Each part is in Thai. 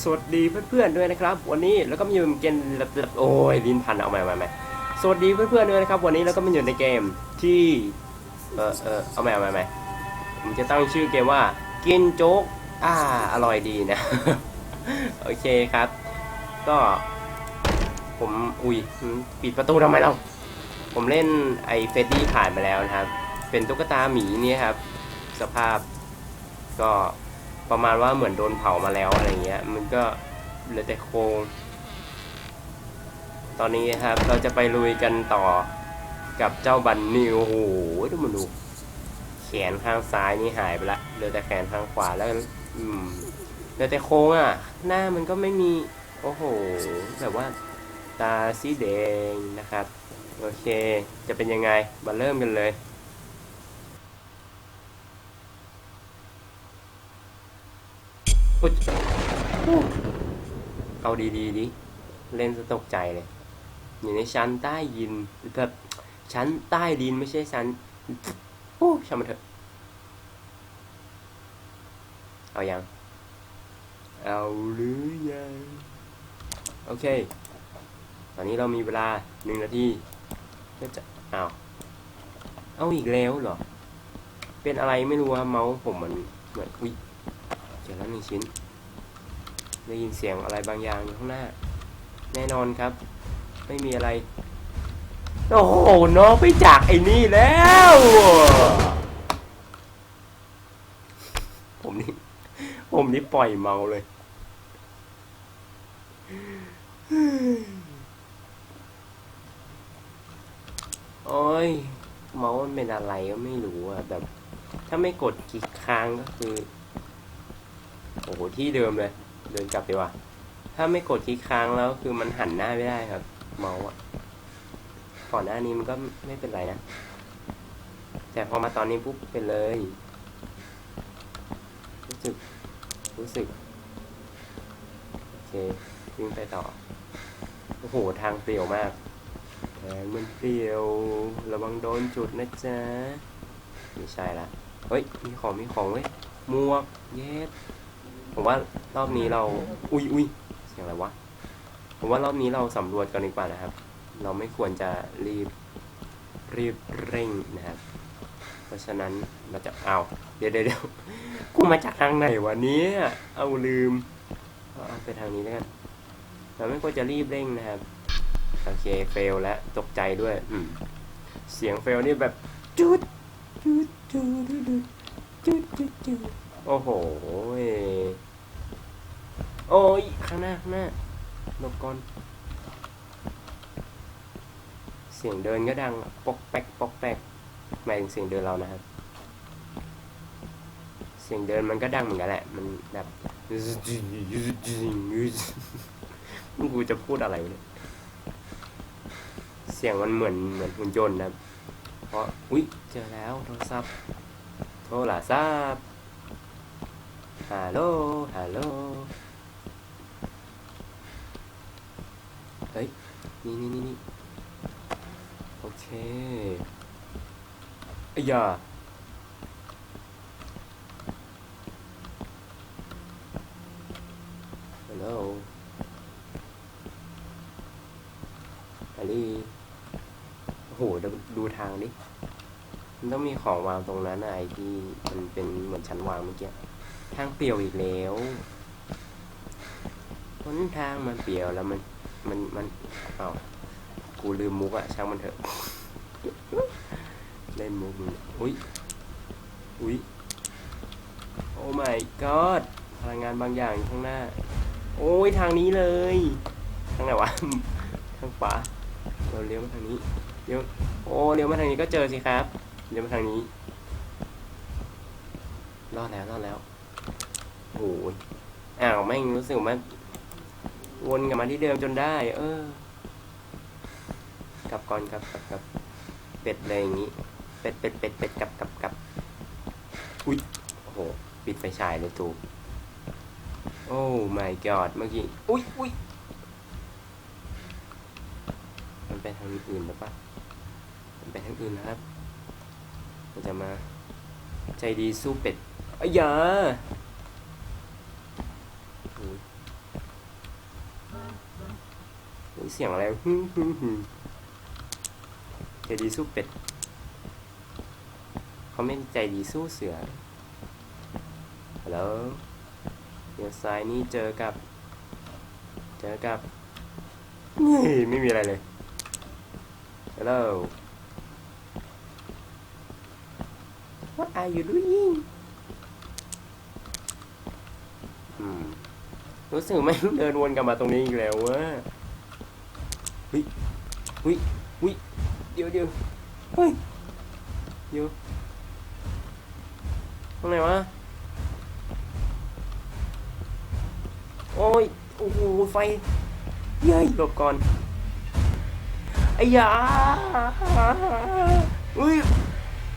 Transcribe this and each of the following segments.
สวัสดีเพื่อนๆด้วยนะครับ วันนี้แล้วก็มาอยู่ในเกมโอ้ยลิ้นพันเอาใหม่ใหม่ใหม่สวัสดีเพื่อนๆด้วยนะครับ วันนี้แล้วก็มาอยู่ในเกมที่เออเออเอาใหม่เอาใหม่ใหม่ผมจะตั้งชื่อเกมว่ากินโจ๊กอ่าอร่อยดีนะโอเคครับ ก็ ผมอุ้ยปิดประตูทำไมเราผมเล่นไอเฟดดี้ผ่านมาแล้วนะครับ เป็นตุ๊กตาหมีเนี่ยครับ สภาพก็ ประมาณว่าเหมือนโดนเผามาแล้วอะไรเงี้ย มันก็เหลือแต่โครง ตอนนี้ครับเราจะไปลุยกันต่อกับเจ้าบันนี่โอ้โหดูมันดูแขนข้างซ้ายนี่หายไปละเหลือแต่แขนข้างขวาแล้ว อืมเหลือแต่โครงอะ หน้ามันก็ไม่มี โอ้โห แบบว่าตาสีแดงนะครับ โอเค จะเป็นยังไง มาเริ่มกันเลย อุ๊ยเอาดีๆดิเล่นสะตกใจเลย อยู่ในชั้นใต้ยินแบบชั้นใต้ดินไม่ใช่ชั้นโอ้ช่างมันเถอะ เอาอยังเอาหรือยัง โอเค ตอนนี้เรามีเวลาหนึ่งนาทีก็จะเอาเอาอีกแล้วเหรอ เป็นอะไรไม่รู้ครับเมาส์ผมมันเหมือนอุ้ย อแล้วหนึ่งชิ้น ได้ยินเสียงอะไรบางอย่างอยู่ข้างหน้า แน่นอนครับ ไม่มีอะไร โอ้โหน้องไปจากไอ้นี่แล้ว ผมนี่ ผมนี่ปล่อยเมาเลยโอ้ยเมาส์มันเป็นอะไรก็ไม่รู้อะแบบ ถ้าไม่กดกี่ครั้งก็คือ โอ้โหที่เดิมเลย เดินกลับดีกว่า ถ้าไม่กดคลิกค้างแล้วคือมันหันหน้าไม่ได้ครับ เมาส์อะก่อนหน้านี้มันก็ไม่เป็นไรนะ แต่พอมาตอนนี้ปุ๊บเป็นเลย รู้สึก รู้สึก โอเควิ่งไปต่อ โอ้โห ทางเปลี่ยวมากทางมันเปลี่ยว ระวังโดนจุดนะจ๊ะ ไม่ใช่ละ เฮ้ย มีของ มีของเว้ย หมวก เย็ด ผมว่ารอบนี้เรา อุ้ยอุ้ยเสียงอะไรวะ ผมว่ารอบนี้เราสำรวจกันดีกว่านะครับ เราไม่ควรจะรีบรีบเร่งนะครับ เพราะฉะนั้นเราจะเอาเดี๋ยวเดี๋ยวกูมาจากทางไหนวะเนี้เอาลืมเอาไปทางนี้แล้วกันเราไม่ควรจะรีบเร่งนะครับโอเคเฟลแล้วตกใจด้วยอืมเสียงเฟลนี่แบบจุดจุดจุดจุดจุดจุดจุดโอ้โห โอ้ย ข้างหน้า ข้างหน้าหลบก่อน เสียงเดินก็ดังปอกแปกปอกแปกหมายถึงเสียงเดินเรานะครับ เสียงเดินมันก็ดังเหมือนกันแหละ มันแบบงกูจะพูดอะไรเนี่ยเสียงมันเหมือนเหมือนหุ่นยนต์นะเพราะ อุ๊ย เจอแล้วโทรศัพท์ โทรศัพท์ฮัลโหลฮัลโหล เฮ้ย นี่นี่นี่นี่โอเคไอ้ยาฮัลโหลฮัลโหลโอ้โหดูดูทางดิมันต้องมีของวางตรงนั้นอะไอ้ที่มันเป็นเหมือนชั้นวางเมื่อกี้ทางเปลี่ยวอีกแล้วหนทางมันเปลี่ยวแล้วมัน มันมันอ้ากูลืมมุกอะช่างมันเถอะ เล่นมุกมึงอุ้ยอุ้ยโอ้ my god พลังงานบางอย่างอยู่ข้างหน้า โอ้ยทางนี้เลย ทางไหนวะ ทางขวาเราเลี้ยวมาทางนี้เลี้ยวโอ้เลี้ยวมาทางนี้ก็เจอสิครับเลี้ยวมาทางนี้รอดแล้วรอดแล้วโอ้ยอ้าวแม่งรู้สึกว่า วนกลับมาที่เดิมจนได้ เออ กลับก่อนกลับกลับกลับเป็ดเลยอย่างนี้ เป็ดเป็ดเป็ดเป็ดกลับกลับกลับอุ้ยโอ้โหปิดไฟฉายเลยตูโอ้ my god เมื่อกี้ อุ้ยอุ้ยมันไปทางอื่นหรือปะมันไปทางอื่นนะครับ มันจะมา ใจดีสู้เป็ดอ้ยยาโอ้ย เสียงอะไรฮึมฮึมฮึมใจดีสู้เป็ดเขาไม่ใจดีสู้เสือฮัลโหลเดี๋ยวซ้ายนี่เจอกับ เจอกับนี่ไม่มีอะไรเลยฮัลโหล What are you doing รู้สึกไม่เดินวนกลับมาตรงนี้อีกแล้ววะ เฮ้ยเฮ้ยเฮ้ยเดี๋ยวเดี๋ยวเฮ้ยเดี๋ยวตรงไหนวะ โอ้ย โอ้โห ไฟ เย้ยหลบก่อนไอ้ยาอุ้ย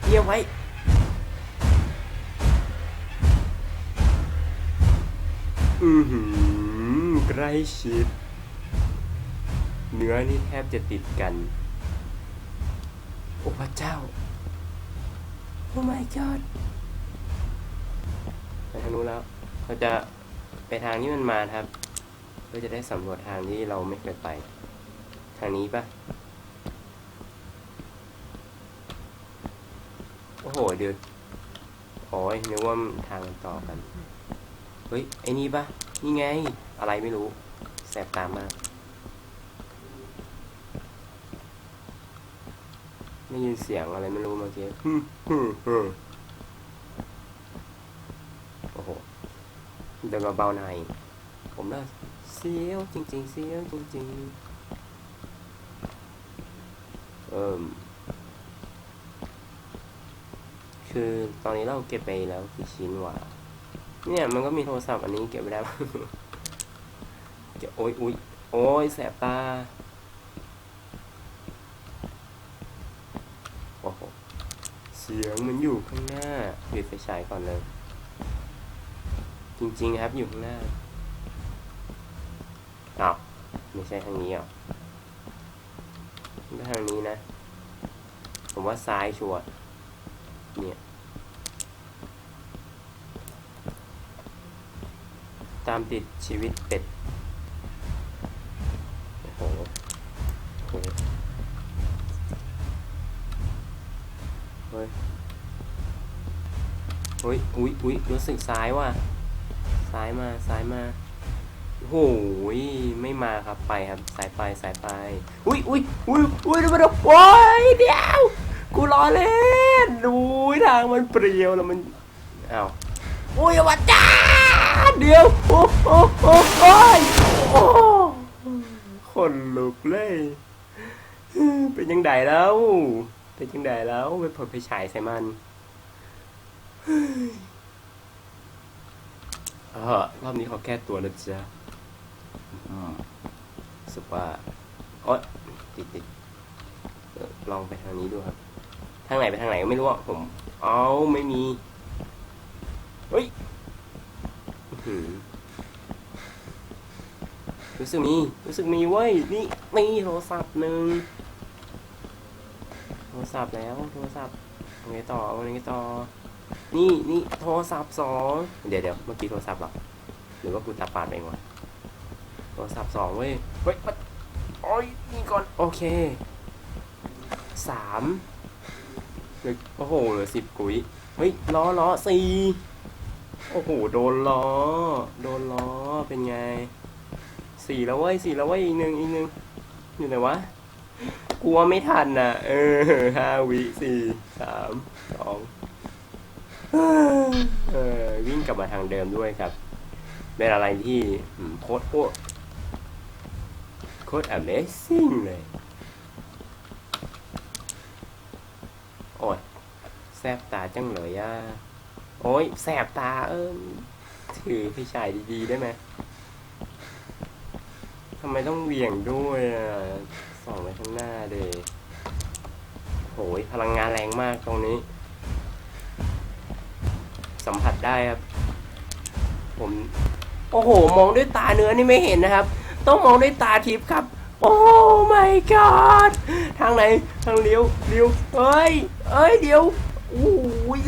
เยี่ยไว้อือหือใกล้ชิด เนื้อนี่แทบจะติดกัน โอ้พระเจ้า โอ้ my god ไปทางนู้นแล้วเขาจะไปทางที่มันมาครับ เพื่อจะได้สำรวจทางที่เราไม่เคยไป ทางนี้ปะโอ้โหเดือดโอ้ยนึกว่าทางมันต่อกัน เฮ้ย ไอ้นี่ปะนี่ไง อะไรไม่รู้ แสบตามาก ได้ยินเสียงอะไรไม่รู้เมื่อกี้ฮึ่มฮึ่มฮึ่มโอ้โหเดินมาเบาในอยผมน่าเสียวจริงๆเสียวจริงๆเอิมคือตอนนี้เราเก็บไปแล้วกี่ชิ้นวะเนี่ยมันก็มีโทรศัพท์อันนี้เก็บไว้แล้วเก็บโอ้ยอุ้ยโอ้ยแสบตา โอ้โห เสียงมันอยู่ข้างหน้าปิดไฟฉายก่อนเลย จริงๆครับอยู่ข้างหน้าอ้าวไม่ใช่ทางนี้อะก็ทางนี้นะ ผมว่าซ้ายชัวร์เนี่ย ตามติดชีวิตเป็ด โอ้โหโอ้โหเฮ้ย เฮ้ยอุ๊ยอุ๊ยรู้สึกซ้ายว่ะซ้ายมาซ้ายมาโอ้โหยไม่มาครับไปครับสายไปสายไป อุ๊ยอุ๊ยอุ๊ยอุ๊ยดี๋ยวมาดูโอ้ยเดี๋ยวกูรอเล่นดูทางมันเปรียวแล้วมันอ้าวอุ้ยวัดจ้าเดี๋ยวโอ้โอ้โอ้โอ้ยโอ้คนลุกเลยเป็นยังไงแล้ว เป็นยังไงแล้วไปเปิดไฟฉายใส่มัน ออรอบนี้เขอแก้ตัวนะจ๊ะอืมรู้สึกว่าโอ๊ยติดติดลองไปทางนี้ดูครับ ทางไหนไปทางไหนก็ไม่รู้อะผม เอาไม่มี เฮ้ยหือรู้สึกมี รู้สึกมีเว้ย นี่นี่โทรศัพท์หนึ่งโทรศัพท์แล้ว โทรศัพท์เอาไงต่อเอาไงต่อ นี่นี่โทรศัพท์สองเดี๋ยวเดี๋ยวเมื่อกี้โทรศัพท์เหรอหรือว่ากูตาปาดไปเองวะโทรศัพท์สองเว้ยเฮ้ยมันโอ้ยนี่ก่อนโอเคสามเหลือโอ้โหเหลือสิบกุยเฮ้ยล้อล้อสี่โอ้โหโดนล้อ โดนล้อเป็นไงสี่แล้วเว้ยสี่แล้วเว้ยอีกหนึ่งอีกหนึ่งอยู่ไหนวะกลัวไม่ทันน่ะ เออห้าวิสี่สามสอง เออวิ่งกลับมาทางเดิมด้วยครับ เป็นอะไรที่โคตรโคตรโคตร amazing เลย โอ้ยแสบตาจังเลยอะ โอ้ยแสบตาเออถือพี่ชายดีๆได้ไหมทำไมต้องเหวี่ยงด้วยอะส่องไปข้างหน้าเลยโหยพลังงานแรงมากตรงนี้ สัมผัสได้ครับ ผมโอ้โห มองด้วยตาเนื้อนี่ไม่เห็นนะครับ ต้องมองด้วยตาทิพย์ครับ โอ้ my god ทางไหนทางเลี้ยวเลี้ยวเอ้ยเอ้ยเดี๋ยวโอ้ย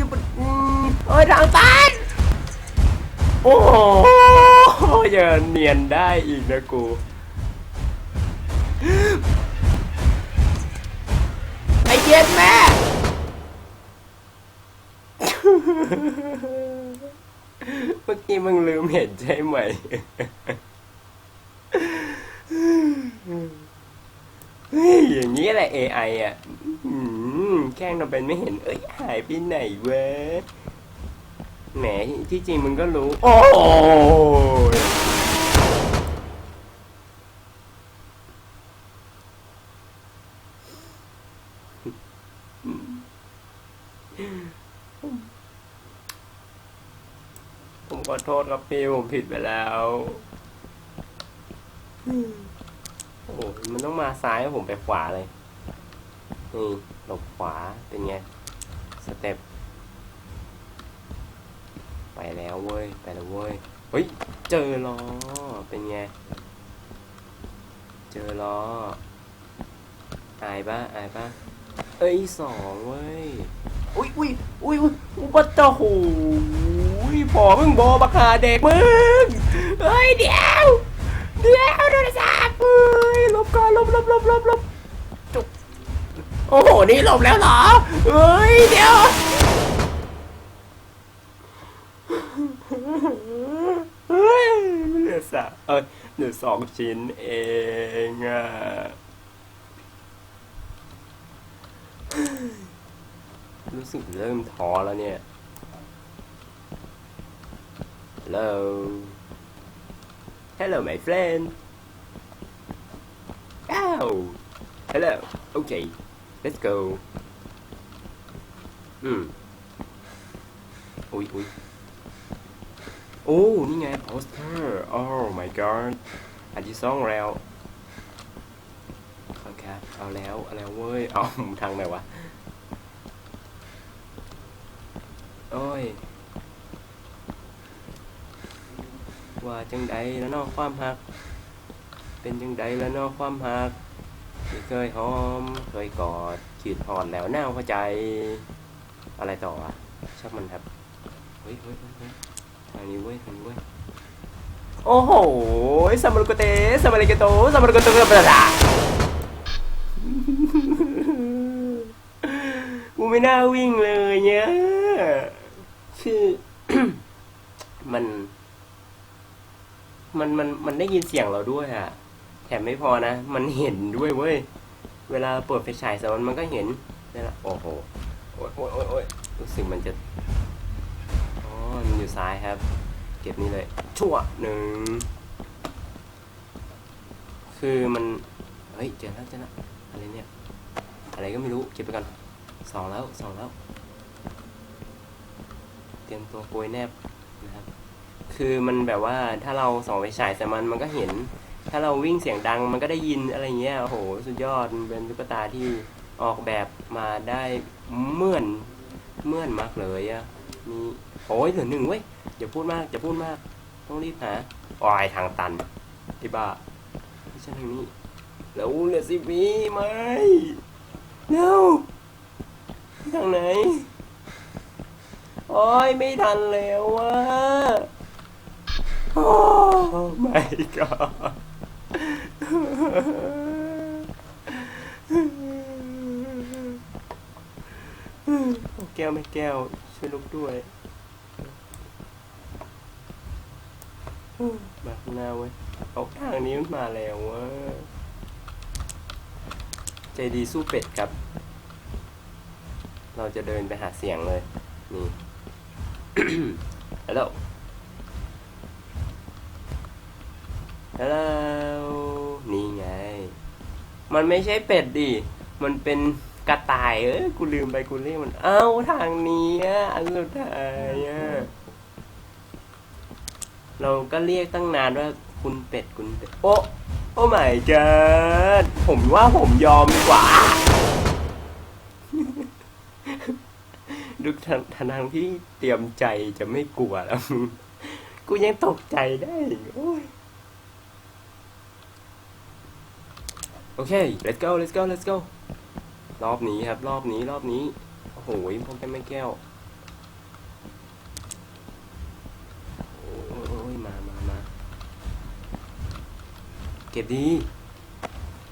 เอ้ยทางตันโอ้โหยังเนียนได้อีกนะกูไอเจ็ดแม่ เมื่อกี้มึงลืมเห็นใช่ไหมอย่างนี้แหละ AI อะแกล้งทำเป็นไม่เห็น เอ้ย หายไปไหนเว้ยแหมที่จริงมึงก็รู้ โอ้ ผมขอโทษครับพี่ผมผิดไปแล้วโอ้โหมันต้องมาซ้ายผมไปขวาเลยนี่หลบขวาเป็นไง สเต็ป ไปแล้วเว้ย ไปแล้วเว้ย เฮ้ย เจอล้อ เป็นไง เจอล้อไอายปะอายปะเอ้ยสองเว้ย อุ้ยอุ้ยอุ้ยอุ้ยอุบัติเหตุ ยพอมึงบอบักหาเด็กมึง เฮ้ยเดี๋ยว เดี๋ยวโทรศัพท์เฮ้ยลบก่อนลบลบลบลบลบจุกโอ้โห นี่ลบแล้วเหรอ เฮ้ยเดี๋ยวเฮ้ยเหลือสามเออเหลือสองชิ้นเองอะรู้สึกเริ่มท้อแล้วเนี่ย Hello. Hello, my friend. Ow! Hello. Okay. Let's go. Hmm. อุ้ยอุ้ยโอ้นี่ไงโปสเตอร์ oh my god อันที่สองแล้วครับเอาแล้วเอาแล้วเว้ย เอาทางไหนวะ โอ้ย ว่าจังใดแล้วนอกความหัก เป็นจังใดแล้วนอกความหักเคยหอมเคยกอดขีดหอนแล้วแน่วเข้าใจอะไรต่ออะชอบมันครับเฮ้ยเฮ้ยเฮ้ยทางนี้เว้ยทางนี้เว้ยโอ้โหสมารุกเตสมาริกโตสมารุกโตกับระดากูไม่น่าวิ่งเลยเนี่ยคือมัน มันมันมันได้ยินเสียงเราด้วยอะแถมไม่พอนะ มันเห็นด้วยเว้ย เวลาเปิดไฟฉายสมันมันก็เห็นนี่แหละโอ้โห โอ้ยโอ้ยโอ้ยรู้สึกมันจะ อ๋อ มันอยู่ซ้ายครับ เก็บนี่เลย ชั่วหนึ่ง คือมัน เฮ้ย เจอแล้วเจอแล้วอะไรเนี่ย อะไรก็ไม่รู้ เก็บไปกันสองแล้วสองแล้ว เตรียมตัวโวยแนบนะครับ คือมันแบบว่าถ้าเราส่องไปฉายแต่มันมันก็เห็น ถ้าเราวิ่งเสียงดังมันก็ได้ยินอะไรเงี้ยโอ้โหสุดยอดเป็นตุ๊กตาที่ออกแบบมาได้เมื่อนเมื่อนมากเลยอะมีโอ้ยเหลือหนึ่งเว้ยอย่าพูดมากอย่าพูดมาก ต้องรีบหาออยทางตันที่บ้าไม่ใช่ทางนี้แล้วเหลือสิบีไหมเร็วทางไหนโอ้ยไม่ทันแล้วว่ะ Oh my god แก้วไม่แก้ว ช่วยลุกด้วยมากหน้าเว้ยเอาทางนี้มันมาแล้วว้ยใจดีสู้เป็ดครับ เราจะเดินไปหาเสียงเลย นี่ ฮัลโหล แล้วนี่ไง มันไม่ใช่เป็ดดิ มันเป็นกระต่าย เอ้ยกูลืมไปกูเรียกมัน เอ้าทางนี้อันสุดท้ายอะเราก็เรียกตั้งนานว่าคุณเป็ดคุณเป็ด โอ้โอ้ไม่เจอผมว่าผมยอมดีกว่า ดูทางทางที่เตรียมใจจะไม่กลัวแล้ว กูยังตกใจได้ โอ้ย โอเค let's go let's go let's go รอบนี้ครับ รอบนี้รอบนี้ โอ้โหพวกแก้ไม่แก้ว โอ้ยมามามาเก็บดี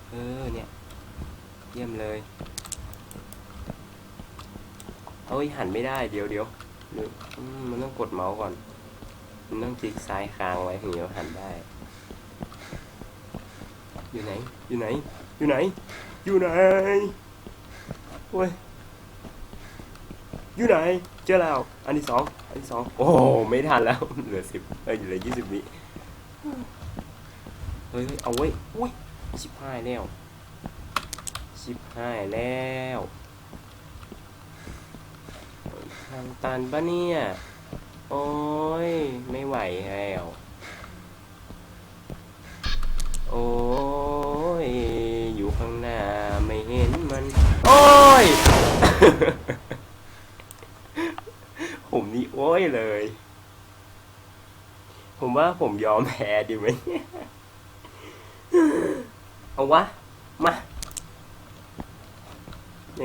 เออ เนี่ย เยี่ยมเลยเอ้ย หันไม่ได้เดี๋ยวเดี๋ยวมันต้องกดเมาส์ก่อน มันต้องคลิกซ้ายค้างไว้ถึงจะหันได้ อยู่ไหน อยู่ไหน อยู่ไหน อยู่ไหนโอ้ยอยู่ไหน เจอแล้ว อันที่สอง อันที่สอง โอ้โหไม่ทันแล้ว เหลือสิบเอ้ยเหลือยี่สิบวิเฮ้ย เอาไว้อุ้ยชิบห้าแล้วชิบห้าแล้วทางตันปะเนี่ย โอ้ย ไม่ไหวแล้ว โอ้ย อยู่ข้างหน้าไม่เห็นมัน โอ้ย ผมนี่โอ้ยเลย ผมว่าผมยอมแพ้ดีไหม เอาวะ มา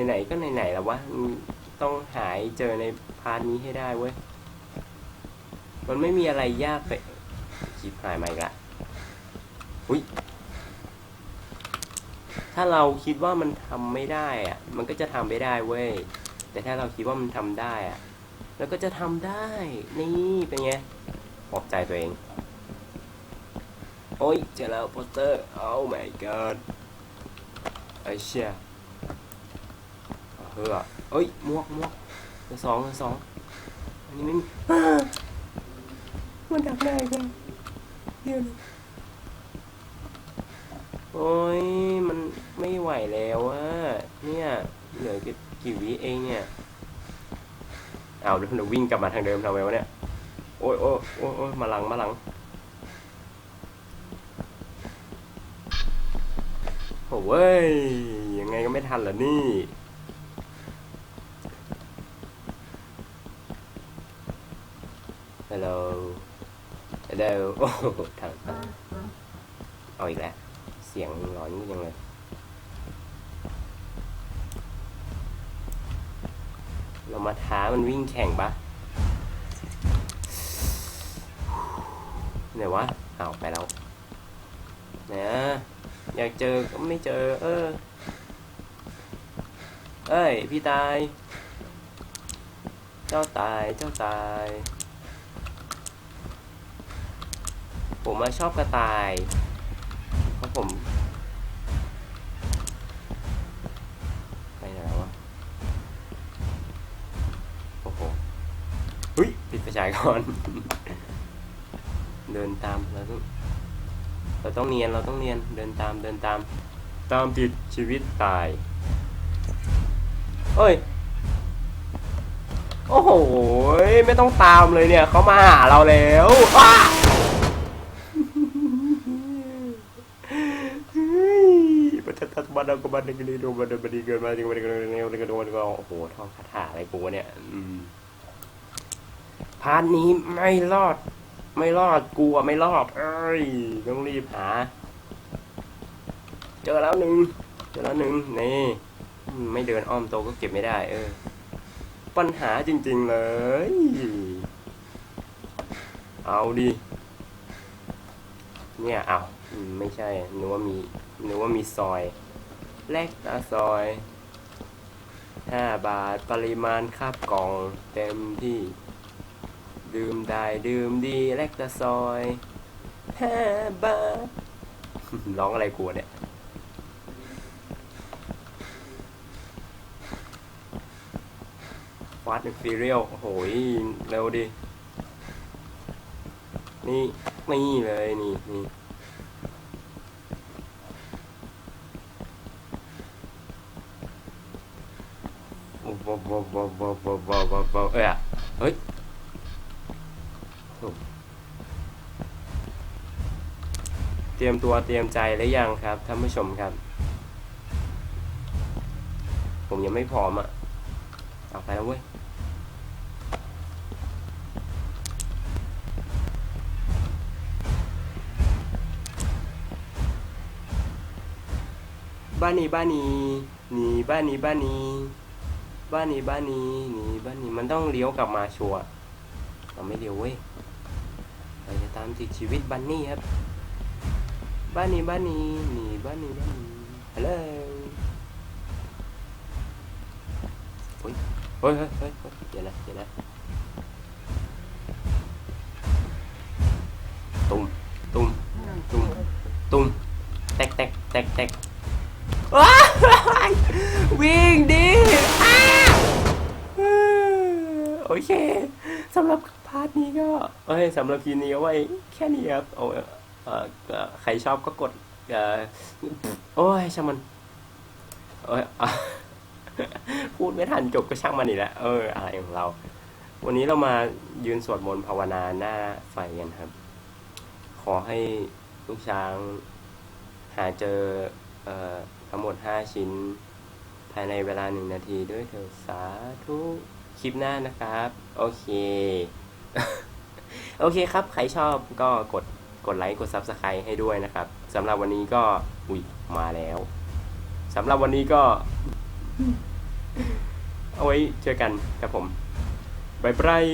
ไหนๆก็ไหนๆแล้ววะ ต้องหายเจอในพาร์ทนี้ให้ได้เว้ย มันไม่มีอะไรยากไปชิบหายมาอีกละ อุ้ยถ้าเราคิดว่ามันทำไม่ได้อะมันก็จะทำไม่ได้เว้ย แต่ถ้าเราคิดว่ามันทำได้อะแล้วก็จะทำได้ นี่เป็นไงปลอบใจตัวเอง โอ้ยเจอแล้วโปสเตอร์โอ้ my god ไอ้เชี่ยเฮ้อเอ้ยมวกมวกเหลือสองเหลือสองอันนี้ไม่มีอ้ามันดักได้กันเดี๋ยวนะ โอ้ยมันไม่ไหวแล้วอะเนี่ยเหลือกี่กี่วิเองเนี่ยเอาเดี๋ยววิ่งกลับมาทางเดิมทำไมวะเนี่ยโอ้ยโอ้ยโอ้ยโอ้ยมาหลังมาหลังโอ้เว้ยยังไงก็ไม่ทันละนี่ฮัลโหลฮัลโหลโอ้โหทางเอาอีกแล้ว สียงหลอนยังเลยเรามาท้ามันวิ่งแข่งปะไหนวะเอาไปแล้วนี่ยอยากเจอก็ไม่เจอ เออ เอ้ย พี่ตาย เจ้าตาย เจ้าตาย ผมมาชอบกระต่าย เพราะผม ไปไหนแล้ววะ โอ้โหเฮ้ยปิดไฟฉายก่อน เดินตามเราต้องเราต้องเนียนเราต้องเนียนเดินตามเดินตาม ตามติดชีวิตตายเอ้ยโอ้โหไม่ต้องตามเลยเนี่ยเขามาหาเราแล้วอ้าเฮ้ยบัตตัดบัตรก็บัตรกันดีดูบัตรบัตรเกินมาจริงบัตรเกินเร็วเกินวันก็โอ้โหท่องคาถาอะไรกูเนี่ยอืม พาร์ทนี้ไม่รอด ไม่รอดกูอะไม่รอด เอ้ยต้องรีบหา เจอแล้วหนึ่งเจอแล้วหนึ่งนี่ไม่เดินอ้อมโตก็เก็บไม่ได้ เออ ปัญหาจริง ๆเลย เอาดิ เนี่ยเอาไม่ใช่นึกว่ามีนึกว่ามีซอยแลกตาซอยห้าบาทปริมาณคาบกล่องเต็มที่ ดื่มได้ดื่มดีแลกตาซอยห้าบาทร้องอะไรกลัวเนี่ยฟาสต์แอนด์ฟิเรียลโอ้โหยเร็วดิ นี่ นี่เลยนี่นี่โอ้โหโอ้โหโอ้โหโอ้โหโอ้โหโอ้โหเอ้ยเฮ้ยโอ้ เตรียมตัวเตรียมใจหรือยังครับท่านผู้ชมครับ ผมยังไม่พร้อมอะเอาไปแล้วเว้ยบ้านนี้บ้านนี้หนีบ้านนี้บ้านนี้บ้านนี้บ้านนี้หนีบ้านนี้มันต้องเลี้ยวกลับมาชัวร์เราไม่เลี้ยวเว้ย ตามติดชีวิตบันนี่ครับบ้านนี้บ้านนี้นี่บ้านนี้บ้านนี้ฮัลโหลเฮ้ยเฮ้ยเฮ้ยเฮ้ยเดี๋ยวนะเดี๋ยวนะตุ้มตุ้มตุ้มตุ้มแตกแตกแตกแตกว้ายวิ่งดิโอเคสำหรับ พาร์ทนี้ก็เอ้ยสำหรับคลิปนี้ก็ไว้แค่นี้ครับโอ้ยเอ่อเออใครชอบก็กดเออโอ้ยช่างมันโอ้ยอพูดไม่ทันจบก็ช่างมันอีกแล้วเออ อะไรของเรา วันนี้เรามายืนสวดมนต์ภาวนาหน้าไฟกันครับ ขอให้ลูกช้างหาเจอเอ่อทั้งหมด5ชิ้น ภายในเวลาหนึ่งนาทีด้วยเถิดสาธุคลิปหน้านะครับ โอเค โอเคครับ ใครชอบก็กดกดไลค์กด Subscribe ให้ด้วยนะครับสำหรับวันนี้ก็อุ้ยมาแล้วสำหรับวันนี้ก็ เอาไว้เจอกันครับผมบายบาย